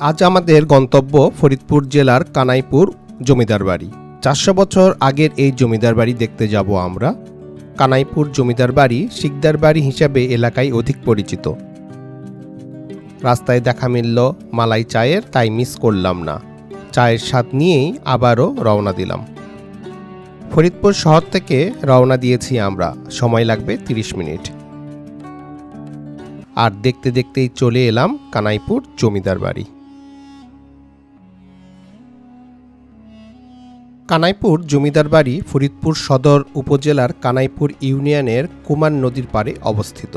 আজ আমাদের গন্তব্য ফরিদপুর জেলার কানাইপুর জমিদার বাড়ি। চারশো বছর আগের এই জমিদার বাড়ি দেখতে যাব আমরা। কানাইপুর জমিদার বাড়ি শিকদার বাড়ি হিসাবে এলাকায় অধিক পরিচিত। রাস্তায় দেখা মিলল, মালাই চায়ের, তাই মিস করলাম না। চায়ের স্বাদ নিয়েই আবারও রওনা দিলাম। ফরিদপুর শহর থেকে রওনা দিয়েছি আমরা। সময় লাগবে 30 মিনিট। আর দেখতে দেখতেই চলে এলাম কানাইপুর জমিদার বাড়ি। কানাইপুর জমিদার বাড়ি ফরিদপুর সদর উপজেলার কানাইপুর ইউনিয়নের কুমার নদীর পাড়ে অবস্থিত।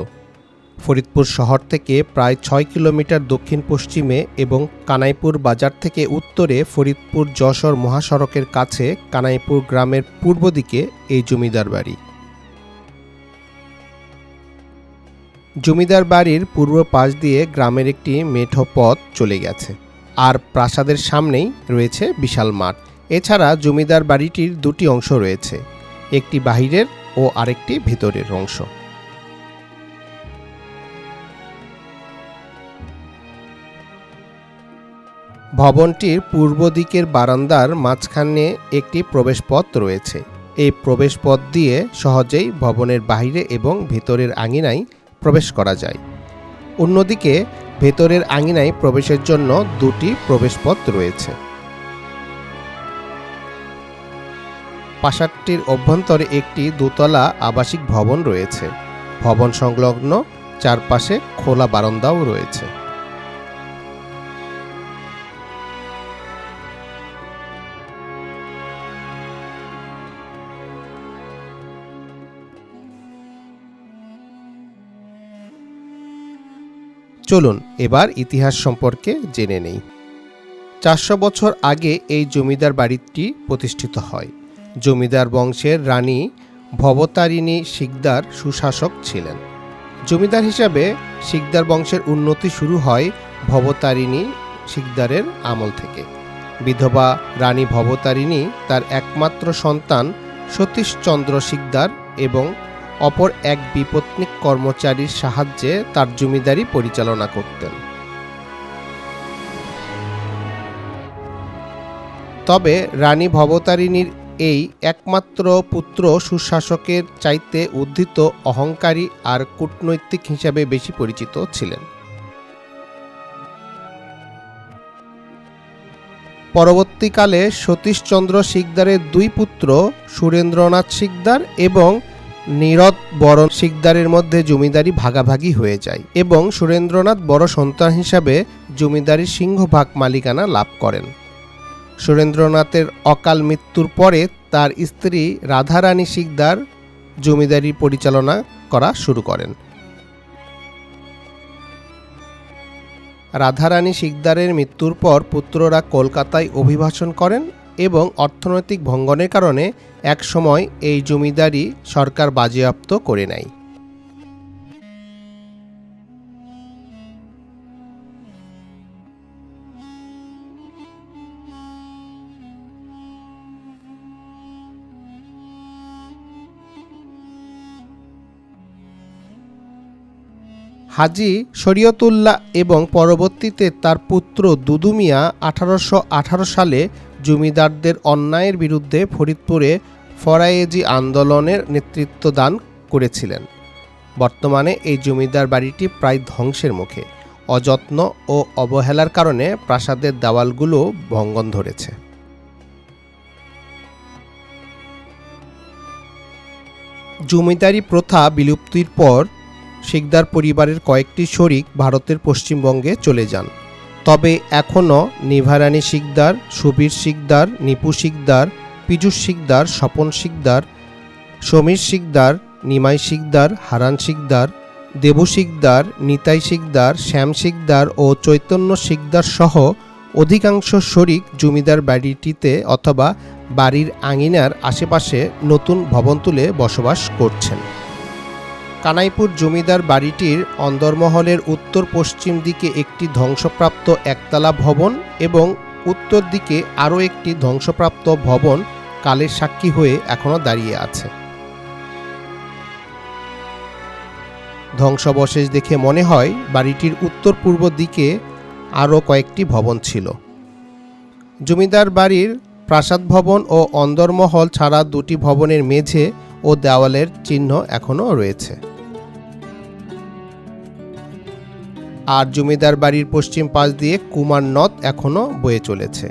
ফরিদপুর শহর থেকে প্রায় ছয় কিলোমিটার দক্ষিণ পশ্চিমে এবং কানাইপুর বাজার থেকে উত্তরে ফরিদপুর যশোর মহাসড়কের কাছে কানাইপুর গ্রামের পূর্ব দিকে এই জমিদার বাড়ি। জমিদার বাড়ির পূর্ব পাশ দিয়ে গ্রামের একটি মেঠো পথ চলে গেছে। আর প্রাসাদের সামনেই রয়েছে বিশাল মাঠ। এছাড়া জমিদার বাড়িটির দুটি অংশ রয়েছে, একটি বাহিরের ও আরেকটি ভিতরের অংশ। ভবনটির পূর্ব দিকের বারান্দার মাঝখানে একটি প্রবেশপথ রয়েছে। এই প্রবেশপথ দিয়ে সহজেই ভবনের বাইরে এবং ভেতরের আঙিনায় প্রবেশ করা যায়। অন্যদিকে ভেতরের আঙিনায় প্রবেশের জন্য দুটি প্রবেশপথ রয়েছে। প্রাসাদটির অভ্যন্তরে একটি দোতলা আবাসিক ভবন রয়েছে। ভবন সংলগ্ন চারপাশে খোলা বারান্দাও রয়েছে। চলুন এবার ইতিহাস সম্পর্কে জেনে নেই। চারশো বছর আগে এই জমিদার বাড়িটি প্রতিষ্ঠিত হয়। জমিদার বংশের রানী ভবতারিণী শিকদার সুশাসক ছিলেন। জমিদার হিসাবে শিকদার বংশের উন্নতি শুরু হয় ভবতারিণী শিকদারের আমল থেকে। বিধবা রানী ভবতারিণী তার একমাত্র সন্তান সতীশচন্দ্র শিকদার এবং অপর এক বিপত্নিক কর্মচারীর সাহায্যে তার জমিদারি পরিচালনা করতেন। তবে রানী ভবতারিণীর এই একমাত্র পুত্র সুশাসকের চাইতে উদ্ধৃত অহংকারী আর কূটনৈতিক হিসাবে বেশি পরিচিত ছিলেন। পরবর্তীকালে সতীশচন্দ্র শিকদারের দুই পুত্র সুরেন্দ্রনাথ শিকদার এবং নীরদ বরণ শিকদারের মধ্যে জমিদারি ভাগাভাগি হয়ে যায় এবং সুরেন্দ্রনাথ বড় সন্তান হিসাবে জমিদারির সিংহভাগ মালিকানা লাভ করেন। সুরেন্দ্রনাথের অকাল মৃত্যুর পরে তার স্ত্রী রাধারানী শিকদার জমিদারি পরিচালনা করা শুরু করেন। রাধারানী শিকদারের মৃত্যুর পর পুত্ররা কলকাতায় অভিবাসন করেন এবং অর্থনৈতিক ভঙ্গনের কারণে একসময় এই জমিদারি সরকার বাজেয়াপ্ত করে নেয়। হাজি শরীয়তুল্লাহ এবং পরবর্তীতে তার পুত্র দুদু মিয়া আঠারোশো আঠারো সালে জমিদারদের অন্যায়ের বিরুদ্ধে ফরিদপুরে ফরায়েজি আন্দোলনের নেতৃত্ব দান করেছিলেন। বর্তমানে এই জমিদার বাড়িটি প্রায় ধ্বংসের মুখে। অযত্ন ও অবহেলার কারণে প্রাসাদের দেওয়ালগুলো ভঙ্গন ধরেছে। জমিদারি প্রথা বিলুপ্তির পর শিকদার পরিবারের কয়েকটি শরিক ভারতের পশ্চিমবঙ্গে চলে যান। তবে এখনও নিভারানী শিকদার, সুবীর শিকদার, নিপু শিকদার, পীযুষ শিকদার, স্বপন শিকদার, সমীর শিকদার, নিমাই শিকদার, হারান শিকদার, দেবু শিকদার, নিতাই শিকদার, শ্যাম শিকদার ও চৈতন্য শিকদার সহ অধিকাংশ শরিক জমিদার বাড়িটিতে অথবা বাড়ির আঙিনার আশেপাশে নতুন ভবন তুলে বসবাস করছেন। কানাইপুর জমিদার বাড়িটির অন্দরমহলের উত্তর পশ্চিম দিকে একটি ধ্বংসপ্রাপ্ত একতলা ভবন এবং উত্তর দিকে আরও একটি ধ্বংসপ্রাপ্ত ভবন কালের সাক্ষী হয়ে এখনও দাঁড়িয়ে আছে। ধ্বংসাবশেষ দেখে মনে হয় বাড়িটির উত্তর পূর্ব দিকে আরও কয়েকটি ভবন ছিল। জমিদার বাড়ির প্রাসাদ ভবন ও অন্দরমহল ছাড়া দুটি ভবনের মেঝে ও দেওয়ালের চিহ্ন এখনও রয়েছে। আর জমিদার বাড়ির পশ্চিম পাশ দিয়ে কুমার নদ এখনও বয়ে চলেছে।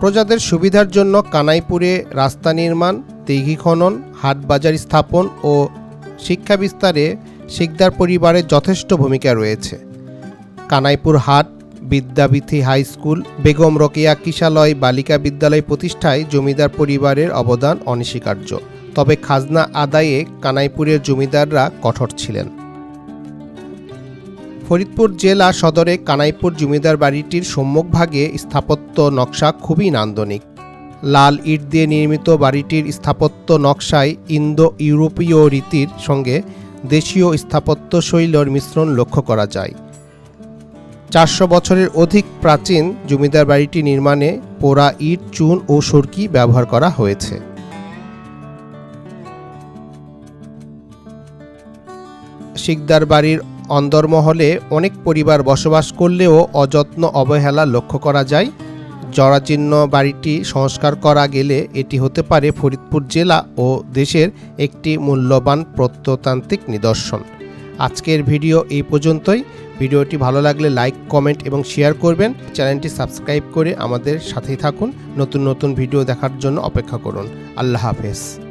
প্রজাদের সুবিধার জন্য কানাইপুরে রাস্তা নির্মাণ দিঘি খনন, হাট বাজার স্থাপন ও শিক্ষা বিস্তারে শিকদার পরিবারের যথেষ্ট ভূমিকা রয়েছে। কানাইপুর হাট, বিদ্যাবিথি হাই স্কুল, বেগম রোকেয়া কিশালয় বালিকা বিদ্যালয় প্রতিষ্ঠায় জমিদার পরিবারের অবদান অনস্বীকার্য। তবে খাজনা আদায়ে কানাইপুরের জমিদাররা কঠোর ছিলেন। ফরিদপুর জেলা সদরে কানাইপুর জমিদার বাড়িটির সম্মুখভাগে স্থাপত্য নকশা খুবই নান্দনিক। লাল ইট দিয়ে নির্মিত বাড়িটির স্থাপত্য নকশায় ইন্দো ইউরোপীয় রীতির সঙ্গে দেশীয় স্থাপত্য শৈলীর মিশ্রণ লক্ষ্য করা যায়। চারশো বছরের অধিক প্রাচীন জমিদার বাড়িটি নির্মাণে পোড়া ইট, চুন ও সরকি ব্যবহার করা হয়েছে। শিকদার বাড়ির অন্দরমহলে অনেক পরিবার বসবাস করলেও অযত্ন অবহেলা লক্ষ্য করা যায়। জরাজীর্ণ বাড়িটি সংস্কার করা গেলে এটি হতে পারে ফরিদপুর জেলা ও দেশের একটি মূল্যবান প্রত্নতান্ত্রিক নিদর্শন। আজকের ভিডিও এই পর্যন্তই। ভিডিওটি ভালো লাগলে লাইক, কমেন্ট এবং শেয়ার করবেন। চ্যানেলটি সাবস্ক্রাইব করে আমাদের সাথেই থাকুন। নতুন নতুন ভিডিও দেখার জন্য অপেক্ষা করুন। আল্লাহ হাফেজ।